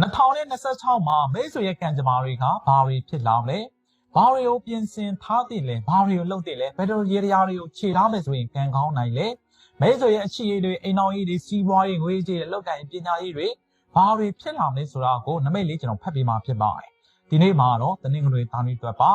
2026မှာမိတ်ဆွေရဲ့ကံကြမ္မာတွေကဘာတွေဖြစ်လာမလဲဘာတွေကိုပြင်ဆင်ထားသင့်လဲဘာတွေကိုလုပ်သင့်လဲဘယ်လိုရေရာတွေကိုခြေထားမယ်ဆိုရင်ကံကောင်းနိုင်လဲမိတ်ဆွေရဲ့အခြေအတွေအိမ်တော်ကြီးတွေစီးပွားရေးငွေကြေးတွေလောက်ကန်ပညာရေးတွေဘာတွေဖြစ်လာမလဲဆိုတာကိုနမိတ်လေးကျွန်တော်ဖတ်ပြမှာဖြစ်ပါတယ်ဒီနေ့မှာတော့တနင်္ဂနွေသားနွေအတွက်ပါ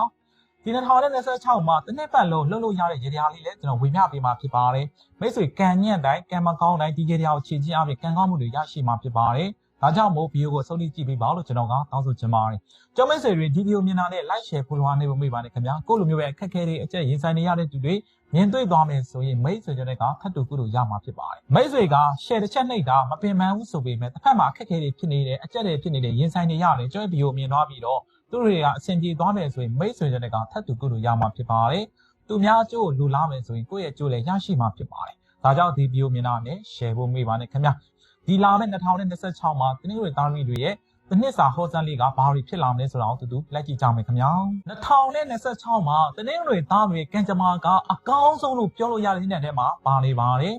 ဒီ2026မှာတစ်နှစ်ပတ်လုံးလှုပ်လို့ရတဲ့ရေရာလေးလည်းကျွန်တော်ဝေမျှပေးမှာဖြစ်ပါတယ်မိတ်ဆွေကံညံ့တိုင်းကံမကောင်းတိုင်းဒီရေရာကိုခြေချင်းအပြင်ကံကောင်းမှုတွေရရှိမှာဖြစ်ပါတယ် ဒါကြောင့်မို့ဗီဒီယိုကိုဆုံးဖြတ်ကြည့်ပေးပါလို့ကျွန်တော်ကတောင်းဆိုချင်ပါတယ်။ကျောင်းမိတ်ဆွေတွေဒီဗီဒီယိုမြင်တာနဲ့ like share follow နေဖို့မေ့ပါနဲ့ခင်ဗျာ။ကိုယ့်လိုမျိုးပဲအခက်အခဲတွေအကျက်ရင်ဆိုင်နေရတဲ့သူတွေမြင်တွေ့သွားမယ်ဆိုရင်မိတ်ဆွေတွေကဖတ်တူကုလို့ရမှာဖြစ်ပါတယ်။မိတ်ဆွေက share တစ်ချက်နှိပ်တာမပင်ပန်းဘူးဆိုပေမဲ့တစ်ဖက်မှာအခက်အခဲတွေဖြစ်နေတယ်အကျက်တွေဖြစ်နေတယ်ရင်ဆိုင်နေရတယ်ကျောင်းဗီဒီယိုမြင်သွားပြီးတော့သူတွေကအဆင်ပြေသွားမယ်ဆိုရင်မိတ်ဆွေတွေကဖတ်တူကုလို့ရမှာဖြစ်ပါတယ်။သူများအကျိုးကိုလူလားမယ်ဆိုရင်ကိုယ့်ရဲ့အကျိုးလည်းရရှိမှာဖြစ်ပါတယ်။ဒါကြောင့်ဒီဗီဒီယိုမြင်တာနဲ့ share ဖို့မေ့ပါနဲ့ခင်ဗျာ။ ဒီလာမယ့်2026မှာတင်းတွေသားမီတွေရဲ့တစ်နှစ်စာဟောစမ်းလေးကဘာတွေဖြစ်လာမလဲဆိုတာကိုတူတူလက်ကြည့်ကြမယ်ခင်ဗျာ2026မှာတင်းတွေသားတွေကံကြမ္မာကအကောင်းဆုံးလို့ပြောလို့ရတဲ့နေ့ထဲမှာပါနေပါတယ်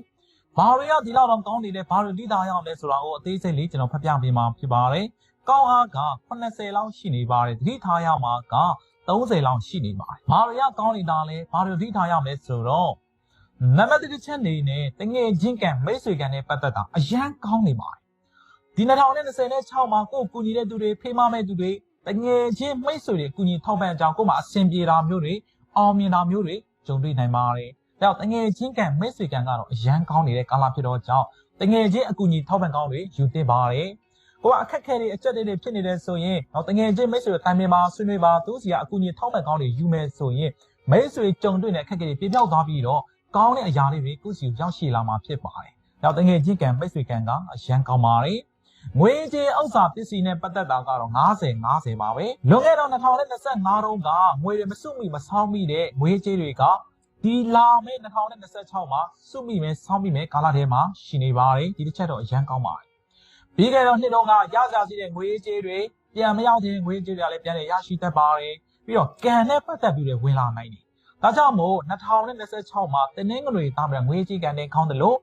ဘာတွေကဒီလောက်တော့ကောင်းနေလဲဘာတွေလိတာရအောင်လဲဆိုတာကိုအသေးစိတ်လေးကျွန်တော်ဖတ်ပြပေးမှာဖြစ်ပါတယ်ကောင်းအားက80လောက်ရှိနေပါတယ်သတိထားရမှာက30လောက်ရှိနေပါတယ်ဘာတွေကကောင်းနေတာလဲဘာတွေသတိထားရမလဲဆိုတော့ နံပါတ်1ချက်နေနဲ့တငယ်ချင်းကံမိတ်ဆွေကံနဲ့ပတ်သက်တာအရန်ကောင်းနေပါတယ်ဒီ2026မှာကိုယ်ကူညီတဲ့သူတွေဖေးမမဲ့သူတွေတငယ်ချင်းမိတ်ဆွေတွေကူညီထောက်ပံ့ကြအောင်ကိုယ်မှာအဆင်ပြေတာမျိုးတွေအောင်မြင်တာမျိုးတွေကြုံတွေ့နိုင်ပါတယ်။ဒါကြောင့်တငယ်ချင်းကံမိတ်ဆွေကံကတော့အရန်ကောင်းနေတဲ့ကာလဖြစ်တော့ကြောင့်တငယ်ချင်းအကူအညီထောက်ပံ့ကောင်းတွေယူသင့်ပါတယ်။ကိုကအခက်ခဲတွေအကျက်တွေဖြစ်နေတယ်ဆိုရင်တော့တငယ်ချင်းမိတ်ဆွေတိုင်ပင်ပါဆွေးနွေးပါသူစီကအကူအညီထောက်ပံ့ကောင်းတွေယူမယ်ဆိုရင်မိတ်ဆွေကြုံတွေ့တဲ့အခက်ခဲတွေပြပြောက်သွားပြီးတော့ ကောင်းတဲ့အရာလေးတွေကိုစီကိုရောက်ရှိလာမှာဖြစ်ပါတယ်။နောက်တငယ်ချင်းကံပိတ်ဆွေကံကအရန်ကောင်းပါတယ်။ငွေကြေးဥစ္စာပစ္စည်းနဲ့ပတ်သက်တာကတော့90 90ပါပဲ။လွန်ခဲ့တော့2025တုန်းကငွေတွေမစုမိမဆောင်းမိတဲ့ငွေကြေးတွေကဒီလာမယ့်2026မှာစုမိမယ်ဆောင်းမိမယ်ကာလထဲမှာရှိနေပါတယ်။ဒီတစ်ချက်တော့အရန်ကောင်းပါတယ်။ပြီးခဲ့တော့နှစ်တုန်းကရကြစီတဲ့ငွေကြေးတွေပြန်မရောက်တဲ့ငွေကြေးတွေကလည်းပြန်လည်ရရှိတတ်ပါတယ်။ပြီးတော့ကံနဲ့ပတ်သက်ပြီးတော့ဝင်လာနိုင်တယ် ဒါကြောင့်မို့2026မှာတင်းနှင်းငွေသားပြီးငွေကြီးကန်နဲ့ခေါင်းတယ်လို့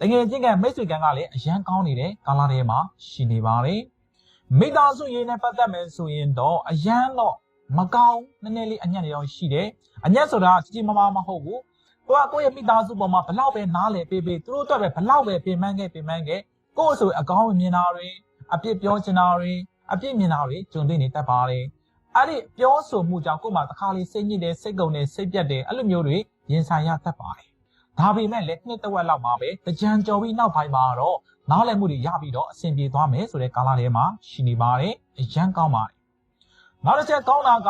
တကယ်ချင်းကမိတ်ဆွေကန်ကလည်းအရန်ကောင်းနေတဲ့ကာလာထဲမှာရှိနေပါတယ်မိသားစုရေးနဲ့ပတ်သက်မယ်ဆိုရင်တော့အရန်တော့မကောင်းနည်းနည်းလေးအညံ့တွေတော့ရှိတယ်အညံ့ဆိုတာကြီးကြီးမားမားမဟုတ်ဘူးကိုကကိုယ့်ရဲ့မိသားစုပေါ်မှာဘလောက်ပဲနားလည်ပေးပေးသူတို့အတွက်ပဲဘလောက်ပဲပြင်ပန်းခဲ့ပြင်ပန်းခဲ့ကိုယ့်ဆိုအကောင်းမြင်တာတွေအပြစ်ပြောချင်တာတွေအပြစ်မြင်တာတွေကြုံတွေ့နေတတ်ပါတယ် အဲ့ဒီပြောဆိုမှုကြောင့်ကို့မှာတစ်ခါလေးစိတ်ညစ်တယ်စိတ်ကုန်တယ်စိတ်ပြတ်တယ်အဲ့လိုမျိုးတွေရင်ဆိုင်ရတတ်ပါတယ်ဒါပေမဲ့လည်းနှစ်တဝက်လောက်မှာပဲတကြံကြော်ပြီးနောက်ပိုင်းမှာတော့နားလည်မှုတွေရပြီးတော့အဆင်ပြေသွားမယ်ဆိုတဲ့ကာလထဲမှာရှိနေပါတယ်အရန်ကောင်းပါတယ်နောက်တစ်ချက်ကောင်းတာက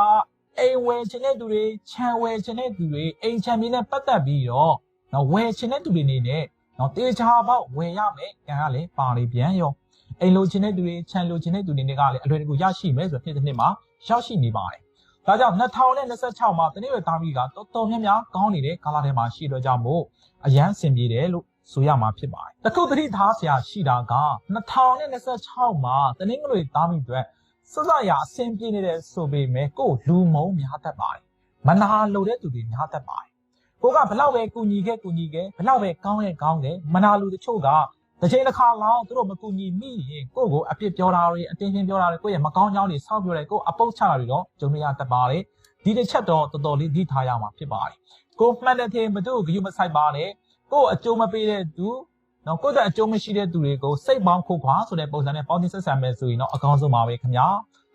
အိမ်ဝယ်ခြင်းတဲ့သူတွေခြံဝယ်ခြင်းတဲ့သူတွေအိမ်ခြံမြေနဲ့ပတ်သက်ပြီးတော့နော်ဝယ်ခြင်းတဲ့သူတွေနေနဲ့နော်တေချာပေါက်ဝယ်ရမယ်ကံကလည်းပါလေပြန်ရောအိမ်လိုခြင်းတဲ့သူတွေခြံလိုခြင်းတဲ့သူတွေတွေကလည်းအလွယ်တကူရရှိမယ်ဆိုတဲ့နှစ်တစ်နှစ်မှာ ရောက်ရှိနေပါတယ်။ဒါကြောင့်2026မှာတနေ့ရသားပြီးကတော်တော်များများကောင်းနေတဲ့ကာလထဲမှာရှိတော့ကြောင့်မို့အရန်ဆင်ပြေတယ်လို့ဆိုရမှာဖြစ်ပါတယ်။တခုသတိထားစရာရှိတာက2026မှာတနင်္ဂနွေသားပြီးအတွက်စစရအဆင်ပြေနေတဲ့ဆိုပေမဲ့ကိုယ်လူမုံများတတ်ပါတယ်။မနာလိုတဲ့သူတွေများတတ်ပါတယ်။ကိုကဘလောက်ပဲကူညီခဲ့ကူညီခဲ့ဘလောက်ပဲကောင်းရဲ့ကောင်းတယ်မနာလူတချို့က တစ်ချိန်တစ်ခါလောက်သူတို့မကူညီမိရင်ကိုယ့်ကိုအပြစ်ပြောတာတွေအတင်းချင်းပြောတာတွေကိုယ့်ရဲ့မကောင်းကြောင်းတွေဆောက်ပြောတယ်ကိုယ်အပုတ်ချတာတွေတော့ကြုံရတတ်ပါတယ်ဒီတစ်ချက်တော့တော်တော်လေးသိထားရမှာဖြစ်ပါတယ်ကိုမှန်တဲ့ထင်မတို့ဂယုမဆိုင်ပါနဲ့ကိုယ်အကျိုးမပေးတဲ့သူနော်ကိုယ့်တဲ့အကျိုးမရှိတဲ့သူတွေကိုစိတ်ပေါင်းခုခွာဆိုတဲ့ပုံစံနဲ့ပေါင်းသင်းဆက်ဆံမယ်ဆိုရင်တော့အကောင်းဆုံးပါပဲခင်ဗျာ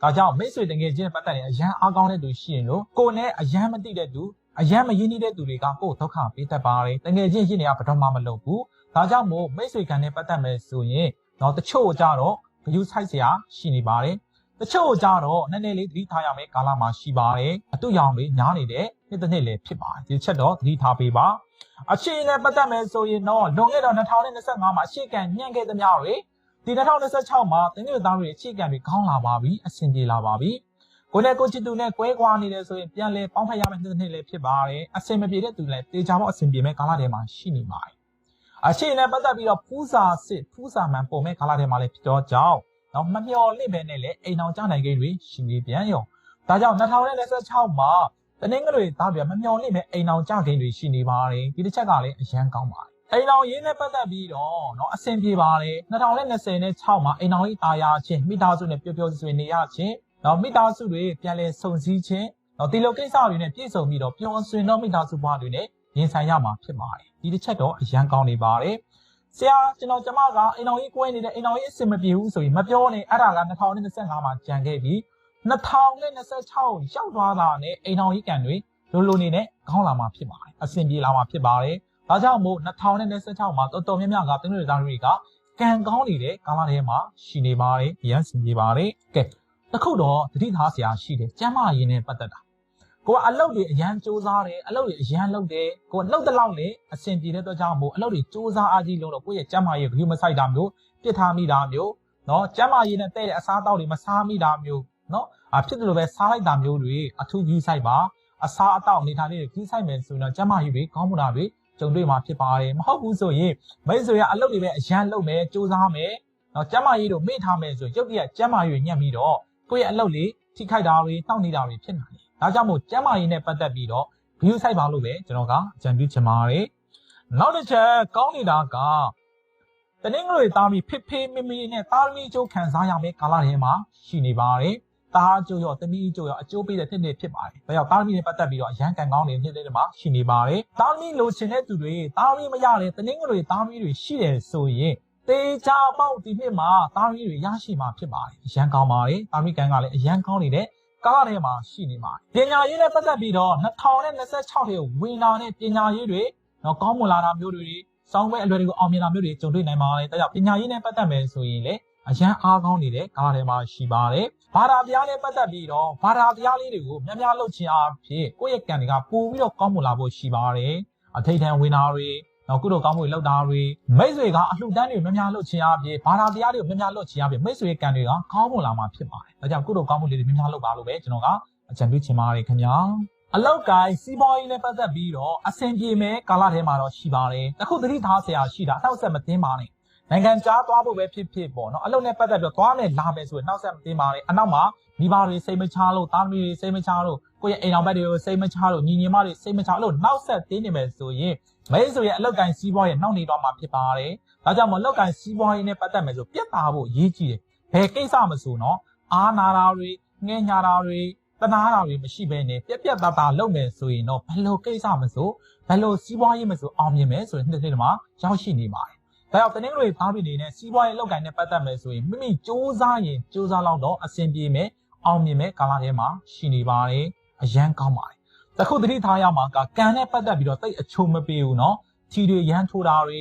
ဒါကြောင့်မိတ်ဆွေတငယ်ချင်းပတ်သက်ရင်အရန်အားကောင်းတဲ့သူရှိရင်လို့ကိုယ်နဲ့အရန်မသိတဲ့သူအရန်မရင်းနှီးတဲ့သူတွေကကိုယ်ဒုက္ခပေးတတ်ပါတယ်တငယ်ချင်းရှိနေတာဘယ်တော့မှမလုပ်ဘူး ဒါကြောင့်မို့မိတ်ဆွေခံနဲ့ပတ်သက်မယ်ဆိုရင်တော့တချို့ကြတော့ဂယုဆိုင်စရာရှိနေပါတယ်တချို့ကြတော့နည်းနည်းလေးသတိထားရမယ်ကာလမှာရှိပါတယ်အတူရောင်တွေညားနေတဲ့နှစ်တစ်နှစ်လည်းဖြစ်ပါတယ်ဒီချက်တော့သတိထားပေးပါအချိန်နဲ့ပတ်သက်မယ်ဆိုရင်တော့လွန်ခဲ့တော့2025မှာအရှိကန်ညှန့်ခဲ့သမျှတွေဒီ2026မှာတင်းငယ်သားတွေအချိန်ကန်တွေခေါင်းလာပါပြီအဆင်ပြေလာပါပြီကိုနဲ့ကိုချစ်သူနဲ့ကွဲကွာနေတယ်ဆိုရင်ပြန်လဲပေါင်းဖက်ရမယ့်နှစ်နှစ်လည်းဖြစ်ပါတယ်အဆင်မပြေတဲ့သူလည်းတေချာပေါ့အဆင်ပြေမဲ့ကာလထဲမှာရှိနေပါတယ် အရှိနဲ့ပတ်သက်ပြီးတော့ဖူးစာစစ်ဖူးစာမှန်ပုံမဲ့ကာလထဲမှာလည်းဖြစ်တော့ကြောင်းတော့မမျော်လင့်ပဲနဲ့လည်းအိမ်အောင်ကြနိုင်ကိန်းတွေရှိနေပြန်ရောဒါကြောင့်2026မှာတနင်္ဂနွေသားပြမမျော်လင့်ပဲအိမ်အောင်ကြကိန်းတွေရှိနေပါတယ်ဒီတစ်ချက်ကလည်းအရန်ကောင်းပါတယ် အိမ်တော်ရင်းနဲ့ပတ်သက်ပြီးတော့เนาะအဆင်ပြေပါတယ်2020နဲ့6မှာအိမ်တော်ကြီးတာယာချင်းမိသားစုနဲ့ပျော်ပျော်ရွှင်နေရချင်းเนาะမိသားစုတွေပြန်လည်ဆုံစည်းခြင်းเนาะဒီလိုကိစ္စတွေနဲ့ပြည့်စုံပြီးတော့ပျော်ရွှင်တော့မိသားစုဘဝတွေနဲ့ ရင်ဆိုင်ရမှာဖြစ်ပါတယ်ဒီတစ်ချက်တော့အရန်ကောင်းနေပါတယ်ဆရာကျွန်တော်ကျမကအိမ်တော်ကြီးကွဲနေတယ်အိမ်တော်ကြီးအဆင်မပြေဘူးဆိုရင်မပြောနဲ့အဲ့ဒါက2025မှာကြံခဲ့ပြီး2026ရောက်သွားတာနဲ့အိမ်တော်ကြီးကံတွေလိုလိုနေနဲ့ခေါင်းလာမှာဖြစ်ပါတယ်အဆင်ပြေလာမှာဖြစ်ပါတယ်ဒါကြောင့်မို့2026မှာတော်တော်များများကတင်းတွေသားတွေကကံကောင်းနေတဲ့ကာလထဲမှာရှိနေပါတယ်ရန်စင်ပြေပါတယ်ကဲတခုတော့တတိထားဆရာရှိတယ်ကျမ်းမာရေးနဲ့ပတ်သက်တာ ကိုကအလုပ်တွေအရန်စူးစားတယ်အလုပ်တွေအရန်လုပ်တယ်ကိုကလှုပ်တဲ့လောက်နဲ့အဆင်ပြေတဲ့အတွက်ကြောင့်မို့အလုပ်တွေစူးစားအားကြီးလုံးတော့ကိုယ့်ရဲ့ကျန်းမာရေးဘယ်လိုမဆိုင်တာမျိုးပြစ်ထားမိတာမျိုးနော်ကျန်းမာရေးနဲ့တဲ့တဲ့အစားအသောက်တွေမစားမိတာမျိုးနော်အဖြစ်တယ်လို့ပဲစားလိုက်တာမျိုးတွေအထူးကြီးဆိုင်ပါအစားအသောက်အနေထားလေးတွေကြီးဆိုင်မယ်ဆိုရင်တော့ကျန်းမာရေးပဲကောင်းမွန်တာပဲကြုံတွေ့မှာဖြစ်ပါတယ်မဟုတ်ဘူးဆိုရင်မိတ်ဆွေရအလုပ်တွေပဲအရန်လုပ်မယ်စူးစားမယ်နော်ကျန်းမာရေးတို့မေ့ထားမယ်ဆိုရုပ်တရက်ကျန်းမာရေးညံ့ပြီးတော့ကိုယ့်ရဲ့အလုပ်လေးထိခိုက်တာတွေနှောင့်နေတာတွေဖြစ်နိုင်တယ် ဒါကြောင့်မို့ကျမကြီးနဲ့ပတ်သက်ပြီးတော့ view site ပါလို့ပဲကျွန်တော်ကအကြံပြုချင်ပါတယ်နောက်တစ်ချက်ကောင်းနေတာကတနင်္ဂနွေသားပြီးဖိဖိမိမိနဲ့သားသမီးကျိုးခံစားရမယ့်ကာလထဲမှာရှိနေပါတယ်တားကျိုးရောတမီးကျိုးရောအကျိုးပေးတဲ့နှစ်နှစ်ဖြစ်ပါတယ်။ဒါကြောင့်တားသမီးနဲ့ပတ်သက်ပြီးတော့အရန်ကန်ကောင်းတဲ့နှစ်နှစ်တွေမှာရှိနေပါတယ်။တားသမီးလိုချင်တဲ့သူတွေတားသမီးမရတဲ့တနင်္ဂနွေတားသမီးတွေရှိတယ်ဆိုရင်တေချာပေါက်ဒီနှစ်မှာတားသမီးတွေရရှိမှာဖြစ်ပါတယ်။အရန်ကောင်းပါတယ်။တားသမီးကန်ကလည်းအရန်ကောင်းနေတဲ့ ကားထဲမှာရှိနေပါတယ်။ပညာရေးနဲ့ပတ်သက်ပြီးတော့2026ထဲဝင်လာတဲ့ပညာရေးတွေတော့ကောင်းမွန်လာတာမျိုးတွေစောင်းပွဲအလွယ်တကူအောင်မြင်တာမျိုးတွေကြုံတွေ့နိုင်ပါတယ်။ဒါကြောင့်ပညာရေးနဲ့ပတ်သက်မယ်ဆိုရင်လေအရန်အားကောင်းနေတဲ့ကားထဲမှာရှိပါတယ်။ဘာသာတရားနဲ့ပတ်သက်ပြီးတော့ဘာသာတရားလေးတွေကိုများများလုပ်ချင်အားဖြင့်ကိုယ့်ရဲ့ကံတွေကပိုပြီးတော့ကောင်းမွန်လာဖို့ရှိပါတယ်။အထိတ်ထန်ဝင်တာတွေ နောက်ကုသိုလ်ကောင်းမှုတွေလုပ်တာတွေမိတ်ဆွေကအလှူဒန်းတွေများများလုပ်ချင်အားဖြင့်ဘာသာတရားတွေကိုများများလုပ်ချင်အားဖြင့်မိတ်ဆွေရဲ့ကံတွေကကောင်းမွန်လာမှာဖြစ်ပါတယ်။ဒါကြောင့်ကုသိုလ်ကောင်းမှုလေးတွေများများလုပ်ပါလို့ပဲကျွန်တော်ကအကြံပြုချင်ပါတယ်ခင်ဗျာ။အလောက်ကိုင်းစီးပွားရေးနဲ့ပတ်သက်ပြီးတော့အဆင်ပြေမဲ့ကာလထဲမှာတော့ရှိပါတယ်။အခုသတိထားဆရာရှိတာအထောက်အဆက်မသိပါနဲ့။ နိုင်ငံခြားသွားဖို့ပဲဖြစ်ဖြစ်ပေါ့နော်အလုပ်နဲ့ပတ်သက်ပြီးတော့သွားမယ်လာမယ်ဆိုရင်နောက်ဆက်မသိပါနဲ့အနောက်မှာမိဘတွေစိတ်မချလို့သားသမီးတွေစိတ်မချလို့ကိုယ့်ရဲ့အိမ်အောင်ဘက်တွေကိုစိတ်မချလို့ညီညီမတွေစိတ်မချလို့နောက်ဆက်တင်းနေမယ်ဆိုရင်မဲဆိုရဲ့အလောက်ကန်စီးပွားရေးနောက်နေတော့မှာဖြစ်ပါတယ်ဒါကြောင့်မလောက်ကန်စီးပွားရေးနဲ့ပတ်သက်မယ်ဆိုပြတ်သားဖို့ရေးကြည့်တယ်ဘယ်ကိစ္စမဆိုနော်အားနာတာတွေငဲညာတာတွေတနာတာတွေမရှိဘဲနဲ့ပြက်ပြက်သားသားလုပ်မယ်ဆိုရင်တော့ဘယ်လိုကိစ္စမဆိုဘယ်လိုစီးပွားရေးမဆိုအောင်မြင်မယ်ဆိုရင်နှစ်နှစ်မှာရောက်ရှိနေပါတယ် ဒါကြောင့်တင်းငွေသားတွေအနေနဲ့စီးပွားရေးလောက်ကန်နဲ့ပတ်သက်မယ်ဆိုရင်မိမိစူးစမ်းရင်စူးစမ်းလောက်တော့အဆင်ပြေမယ်အောင်မြင်မယ်ကာလထဲမှာရှိနေပါတယ်အရန်ကောင်းပါတယ်တခုတတိထားရမှာကကံနဲ့ပတ်သက်ပြီးတော့တိတ်အချုံမပေးဘူးเนาะထီတွေရန်ထိုးတာတွေ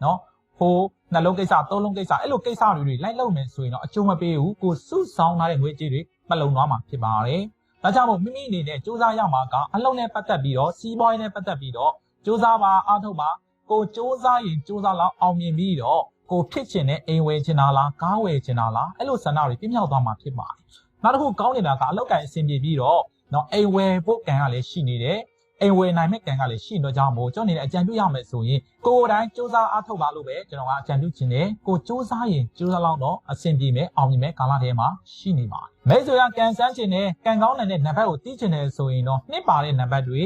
เนาะဟိုနှလုံးကိစ္စသုံးလုံးကိစ္စအဲ့လိုကိစ္စတွေတွေလိုက်လုံမယ်ဆိုရင်တော့အကျုံးမပေးဘူးကိုစုဆောင်ထားတဲ့ငွေကြေးတွေမလုံသွားမှာဖြစ်ပါတယ်။ဒါကြောင့်မို့မိမိအနေနဲ့စူးစမ်းရမှာကအလုံးနဲ့ပတ်သက်ပြီးတော့စီးပွားရေးနဲ့ပတ်သက်ပြီးတော့စူးစမ်းပါအားထုတ်ပါ ကိုစူးစမ်းရင်စူးစမ်းလောက်အောင်မြင်ပြီးတော့ကိုဖြစ်ချင်တဲ့အိမ်ဝယ်ချင်တာလားကားဝယ်ချင်တာလားအဲ့လိုဆန္ဒတွေပြည့်မြောက်သွားမှာဖြစ်ပါတယ်နောက်တစ်ခုကောင်းနေတာကအလောက်ကန်အဆင်ပြေပြီးတော့နော်အိမ်ဝယ်ဖို့ကံကလည်းရှိနေတယ်အိမ်ဝယ်နိုင်မဲ့ကံကလည်းရှိနေတော့ကြောင့်မို့ကျွန်တော်နေတဲ့အကြံပြုရမယ်ဆိုရင်ကိုယ်တိုင်စူးစမ်းအားထုတ်ပါလို့ပဲကျွန်တော်ကအကြံပြုချင်တယ်ကိုစူးစမ်းရင်စူးစမ်းလောက်တော့အဆင်ပြေမယ်အောင်မြင်မယ်ကာလထဲမှာရှိနေပါတယ်မဲဆိုရကန်ဆန်းချင်တဲ့ကံကောင်းတဲ့နံပါတ်ကိုသိချင်တယ်ဆိုရင်တော့နှစ်ပါတဲ့နံပါတ်တွေ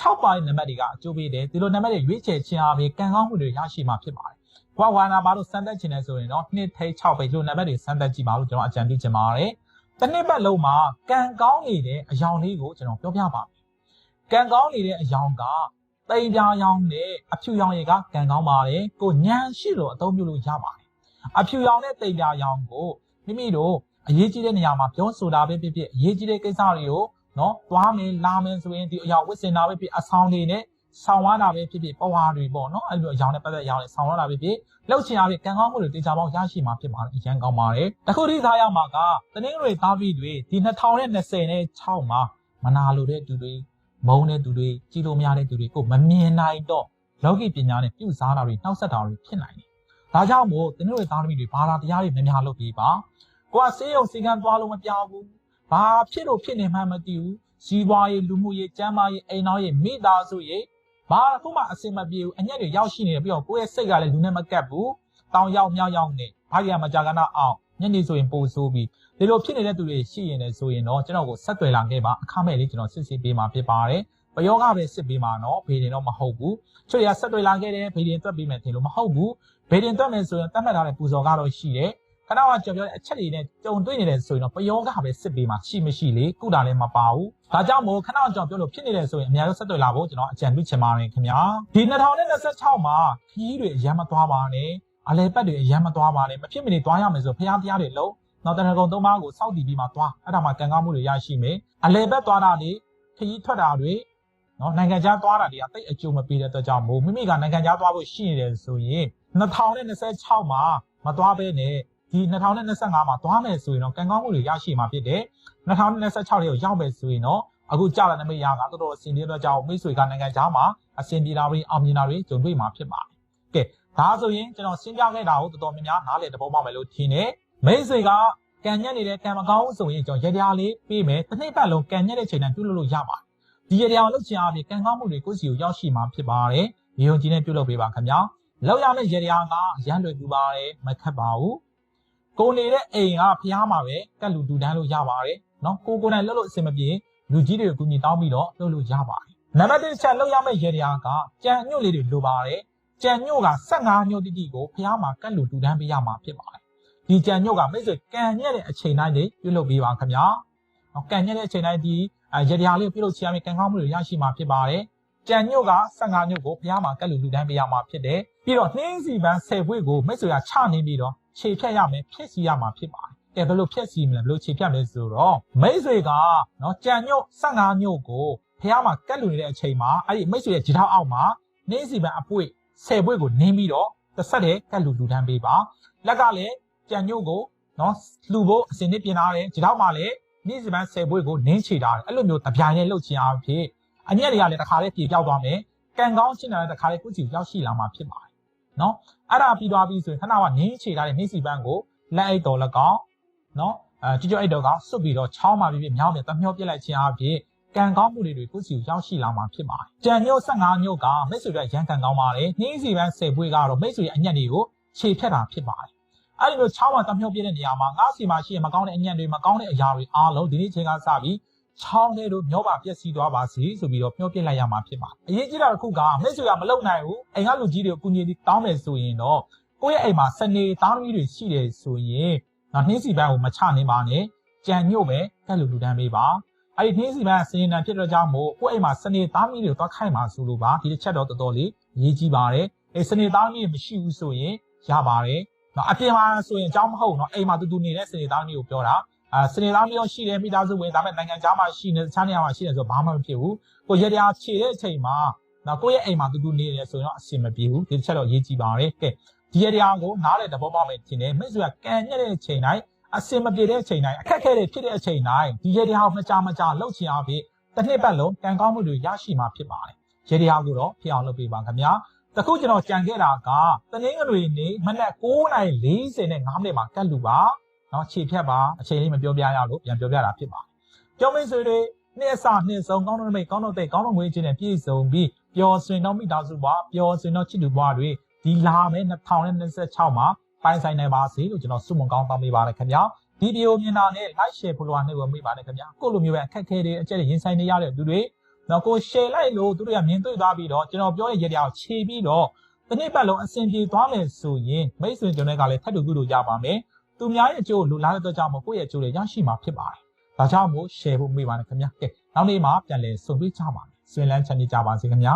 6ပါးနံပါတ်တွေကအကျိုးပေးတယ်ဒီလိုနံပါတ်တွေရွေးချယ်ခြင်းအပြင်ကံကောင်းမှုတွေရရှိမှာဖြစ်ပါတယ်ဘွားဝါနာပါလို့စမ်းသပ်ခြင်းနဲ့ဆိုရင်တော့နှစ်ထိ6ပဲလို့နံပါတ်တွေစမ်းသပ်ကြည့်ပါလို့ကျွန်တော်အကြံပြုချင်ပါတယ်တနည်းပတ်လုံးမှာကံကောင်းနေတဲ့အယောင်လေးကိုကျွန်တော်ပြောပြပါမယ်ကံကောင်းနေတဲ့အယောင်ကတိမ်ပြာရောင်နဲ့အဖြူရောင်တွေကကံကောင်းပါတယ်ကိုညံရှိလို့အသုံးပြုလို့ရပါတယ်အဖြူရောင်နဲ့တိမ်ပြာရောင်ကိုမိမိတို့အရေးကြီးတဲ့နေရာမှာပြောဆိုတာပဲဖြစ်ဖြစ်အရေးကြီးတဲ့ကိစ္စတွေကို နော်သွားမယ်လာမယ်ဆိုရင်ဒီအရာဝစ်စင်တာပဲဖြစ်အဆောင်တွေနဲ့ဆောင်းရတာပဲဖြစ်ဖြစ်ပဝါတွေပေါ့နော်အဲ့လိုအရောင်နဲ့ပတ်သက်အရောင်နဲ့ဆောင်းရတာပဲဖြစ်လှုပ်ချင်အားဖြင့်ကံကောင်းမှုတွေတေချာပေါင်းရရှိမှာဖြစ်ပါတယ်အရန်ကောင်းပါတယ်တခုထိသားရမှာကတနင်္ဂနွေသားပြီးတွေဒီ2020နဲ့6မှာမနာလိုတဲ့သူတွေမုန်းတဲ့သူတွေကြီးလို့မရတဲ့သူတွေကိုမမြင်နိုင်တော့လောကီပညာနဲ့ပြုစားတာတွေနှောက်ဆက်တာတွေဖြစ်နိုင်တယ်ဒါကြောင့်မို့တနင်္ဂနွေသားသမီးတွေဘာသာတရားတွေများများလုပ်ပြီးပါကိုကစေးရုံစီကံသွားလို့မပြောင်းဘူး ဘာဖြစ်လို့ဖြစ်နေမှမသိဘူးစီးပွားရေးလူမှုရေးကျန်းမာရေးအိမ်တော်ရေးမိသားစုရေးဘာအခုမှအစင်မပြေဘူးအညက်တွေရောက်ရှိနေတယ်ပြီးတော့ကိုယ့်ရဲ့စိတ်ကလည်းလူနဲ့မကပ်ဘူးတောင်ရောက်မြောက်ရောက်နေဘာကြီးကမကြကနာအောင်ညနေဆိုရင်ပို့ဆိုးပြီးဒီလိုဖြစ်နေတဲ့သူတွေရှိရင်လည်းဆိုရင်တော့ကျွန်တော်ကိုဆက်သွယ်လာခဲ့ပါအခမဲ့လေးကျွန်တော်စစ်စစ်ပေးမှာဖြစ်ပါတယ်ပယောကပဲစစ်ပေးမှာနော်ဘေဒင်တော့မဟုတ်ဘူးချွေရဆက်တွေ့လာခဲ့တယ်ဘေဒင်တွက်ပေးမယ်ထင်လို့မဟုတ်ဘူးဘေဒင်တွက်မယ်ဆိုရင်တတ်မှတ်ထားတဲ့ပူဇော်ကတော့ရှိတယ် ခဏကကြော်ပြောတဲ့အချက်တွေနဲ့ကြုံတွေ့နေတယ်ဆိုရင်တော့ပယောကပဲစစ်ပေးမှာရှိမရှိလေကုတာလည်းမပါဘူးဒါကြောင့်မို့ခဏကြော်ပြောလို့ဖြစ်နေတယ်ဆိုရင်အများဆုံးဆက်တွေ့လာဖို့ကျွန်တော်အကြံပြုချင်ပါတယ်ခင်ဗျာဒီ2026မှာခီးတွေအရမ်းမသွားပါနဲ့အလဲပတ်တွေအရမ်းမသွားပါနဲ့မဖြစ်မနေသွားရမယ်ဆိုဖျားဖျားတွေလုံးနောက်တရကုံသုံးပါးကိုစောက်တည်ပြီးမှသွားအဲ့ဒါမှကံကောင်းမှုတွေရရှိမယ်အလဲပတ်သွားတာတွေခရီးထွက်တာတွေနော်နိုင်ငံခြားသွားတာတွေကတိတ်အကျိုးမပေးတဲ့အတွက်ကြောင့်မို့မိမိကနိုင်ငံခြားသွားဖို့ရှိနေတယ်ဆိုရင်2026မှာမသွားဘဲနဲ့ ဒီ2025မှာသွားမယ်ဆိုရင်တော့ကံကောင်းမှုတွေရရှိမှာဖြစ်တယ်2026လေးကိုရောက်မယ်ဆိုရင်တော့အခုကြာလာတဲ့မိရာကတော်တော်အဆင်ပြေတော့ကြောင့်မိတ်ဆွေကနိုင်ငံခြားမှာအဆင်ပြေတာတွေအောင်မြင်တာတွေကြုံတွေ့မှာဖြစ်ပါတယ်ကဲဒါဆိုရင်ကျွန်တော်ရှင်းပြခဲ့တာကိုတော်တော်များများနားလည်တဘောပေါက်မယ်လို့ထင်တယ်မိတ်ဆွေကကံညက်နေတဲ့ကံမကောင်းဆိုရင်ကျွန်တော်ရတရားလေးပေးမယ်တစ်နှစ်ပတ်လုံးကံညက်တဲ့ချိန်တိုင်းပြုလုပ်လို့ရပါတယ်ဒီရတရားကိုလုပ်ချင်အားဖြင့်ကံကောင်းမှုတွေကိုယ့်စီကိုရောက်ရှိမှာဖြစ်ပါတယ်ရေုံကြီးနဲ့ပြုလုပ်ပေးပါခင်ဗျာလောက်ရမယ့်ရတရားကရမ်းလွယ်ကူပါတယ်မခက်ပါဘူး ကိုနေတဲ့အိမ်ကဖျားမှာပဲကတ်လူတူတန်းလို့ရပါတယ်နော်ကိုကိုယ်တိုင်လှုပ်လို့အဆင်မပြေလူကြီးတွေကိုကူညီတောင်းပြီးတော့လှုပ်လို့ရပါတယ်နံပါတ်1ချက်လှုပ်ရမယ့်ရတရားကကြံညွတ်လေးတွေလိုပါတယ်ကြံညွတ်က15ညွတ်တိတိကိုဖျားမှာကတ်လူတူတန်းပေးရမှာဖြစ်ပါတယ်ဒီကြံညွတ်ကမိတ်ဆွေကံညက်တဲ့အချိန်တိုင်းလေးပြုလုပ်ပေးပါခင်ဗျာနော်ကံညက်တဲ့အချိန်တိုင်းဒီရတရားလေးကိုပြုလုပ်ချရမယ့်ကံကောင်းမှုတွေရရှိမှာဖြစ်ပါတယ်ကြံညွတ်က15ညွတ်ကိုဖျားမှာကတ်လူလူတန်းပေးရမှာဖြစ်တယ်ပြီးတော့နှင်းစီပန်း10ဘွေကိုမိတ်ဆွေကချနေပြီးတော့ ခြေဖြတ်ရမယ်ဖြစ်စီရမှာဖြစ်ပါတယ်ကဲဘယ်လိုဖြတ်စီမလဲဘယ်လိုခြေဖြတ်မလဲဆိုတော့မိတ်ဆွေကနော်ကြံညွတ်15ညွတ်ကိုဖះမှာကတ်လူနေတဲ့အချိန်မှာအဲ့ဒီမိတ်ဆွေရဲ့ဂျီထောက်အောက်မှာနှင်းစီပန်းအပွေ10ဘွေကိုနင်းပြီးတော့တစ်ဆက်တည်းကတ်လူလူတန်းပေးပါလက်ကလည်းကြံညွတ်ကိုနော်လှူဖို့အစဉ်နဲ့ပြင်ထားတယ်ဂျီထောက်မှာလည်းနှင်းစီပန်း10ဘွေကိုနင်းချထားတယ်အဲ့လိုမျိုးတပြိုင်နဲ့လှုပ်ချင်အားဖြင့်အညက်တွေကလည်းတစ်ခါလေးပြေပြောက်သွားမယ်ကံကောင်းရှင်းတာလည်းတစ်ခါလေးကိုယ့်စီကိုရောက်ရှိလာမှာဖြစ်ပါတယ်နော် အဲ့ဒါပြီးသွားပြီဆိုရင်ခဏကနင်းချထားတဲ့နှင်းစီပန်းကိုလက်အိတ်တော်၎င်းနော်အဲကြွကြွအိတ်တော်ကစွတ်ပြီးတော့ချောင်းมาပြီးပြမြောင်းပြတမျောပြစ်လိုက်ခြင်းအပြင်ကံကောင်းမှုတွေကိုယ့်စီကိုရောက်ရှိလာမှာဖြစ်ပါတယ်။ကြံညို့15ညို့ကမိတ်ဆွေတို့ရန်ကံကောင်းပါတယ်။နှင်းစီပန်း10ပွေးကတော့မိတ်ဆွေရဲ့အညက်တွေကိုခြေဖြတ်တာဖြစ်ပါတယ်။အဲ့ဒီလိုချောင်းမှာတမျောပြစ်တဲ့နေရာမှာငါးစီမှာရှိရင်မကောင်းတဲ့အညက်တွေမကောင်းတဲ့အရာတွေအားလုံးဒီနေ့ချိန်ကစပြီး ချောင်းလေးတို့မျောပါပျက်စီးသွားပါစေဆိုပြီးတော့မျောပြစ်လိုက်ရမှာဖြစ်ပါတယ်။အရေးကြီးတာတစ်ခုကမိတ်ဆွေကမလုံနိုင်ဘူး။အိမ်ကလူကြီးတွေကိုကူညီတောင်းမယ်ဆိုရင်တော့ကိုယ့်ရဲ့အိမ်မှာစနေသားသမီးတွေရှိတယ်ဆိုရင်နော်နှင်းစီပန်းကိုမချနေပါနဲ့ကြံညို့ပဲကက်လူလူတန်းပေးပါအဲ့ဒီနှင်းစီပန်းစနေတန်ဖြစ်တော့ကြောင့်မို့ကိုယ့်အိမ်မှာစနေသားသမီးတွေကိုသွားခိုင်းပါဆိုလို့ပါဒီတစ်ချက်တော့တော်တော်လေးရေးကြည့်ပါတယ်အဲစနေသားသမီးမရှိဘူးဆိုရင်ရပါတယ်နော်အပြင်မှာဆိုရင်အကြောင်းမဟုတ်နော်အိမ်မှာတူတူနေတဲ့စနေသားသမီးကိုပြောတာ အာစနေသားမျိုးရှိတယ်မိသားစုဝင်ဒါပေမဲ့နိုင်ငံခြားမှာရှိနေတခြားနေရာမှာရှိနေဆိုဘာမှမဖြစ်ဘူးကိုရတရားခြေတဲ့အချိန်မှာနော်ကိုယ့်ရဲ့အိမ်မှာတူတူနေတယ်ဆိုရင်တော့အဆင်မပြေဘူးဒီတစ်ချက်တော့ရေးကြည့်ပါတယ်ကဲဒီရတရားကိုနားလေတဘောပေါက်မယ်ထင်တယ်မိတ်ဆွေကကံညက်တဲ့အချိန်တိုင်းအစင်မပြေတဲ့အချိန်တိုင်းအခက်ခဲတွေဖြစ်တဲ့အချိန်တိုင်းဒီရတရားကိုမကြမကြလှုပ်ချင်အောင်ပြီးတစ်နှစ်ပတ်လုံးကံကောင်းမှုတွေရရှိမှာဖြစ်ပါတယ်ရတရားကိုတော့ဖြစ်အောင်လုပ်ပေးပါခင်ဗျာတခုကျွန်တော်ကြံခဲ့တာကတနင်္ဂနွေနေ့မနက်9:40နဲ့9မိနစ်မှာကတ်လူပါ နော်ခြေဖြတ်ပါအချိန်လေးမပြောပြရလို့ပြန်ပြောပြတာဖြစ်ပါတယ်ပြောမိတ်ဆွေတွေနှစ်အစနှစ်ဆုံးကောင်းတော်မိတ်ကောင်းတော်သိကောင်းတော်ငွေချင်းနဲ့ပြည့်စုံပြီးပျော်ရွှင်တော်မိသားစုပွားပျော်ရွှင်တော်ချစ်သူပွားတွေဒီလာမယ့်2026မှာပိုင်ဆိုင်နိုင်ပါစေလို့ကျွန်တော်ဆုမွန်ကောင်းတောင်းပေးပါရခင်ဗျာဗီဒီယိုမြင်တာနဲ့ like share follow နှိပ်ဝင်မိပါရခင်ဗျာကိုလိုမျိုးပဲအခက်အခဲတွေအကျက်တွေရင်ဆိုင်နေရတဲ့သူတွေနော်ကို share လိုက်လို့သူတို့ကမြင်တွေ့သွားပြီးတော့ကျွန်တော်ပြောတဲ့ရတရားကိုခြေပြီးတော့တစ်နှစ်ပတ်လုံးအဆင်ပြေသွားမယ်ဆိုရင်မိတ်ဆွေကျွန်တော်ကလည်းထပ်တူပြုလို့ရပါမယ် သူများရဲ့အကျိုးလိုလားတဲ့အတွက်ကြောင့်မို့ကိုယ့်ရဲ့အကျိုးတွေရရှိမှာဖြစ်ပါတယ်ဒါကြောင့်မို့ share ဖို့မိပါတယ်ခင်ဗျာကဲနောက်နေ့မှပြန်လည်ဆုံတွေ့ကြပါမယ်ဆွေးလန်းချန်နေကြပါစေခင်ဗျာ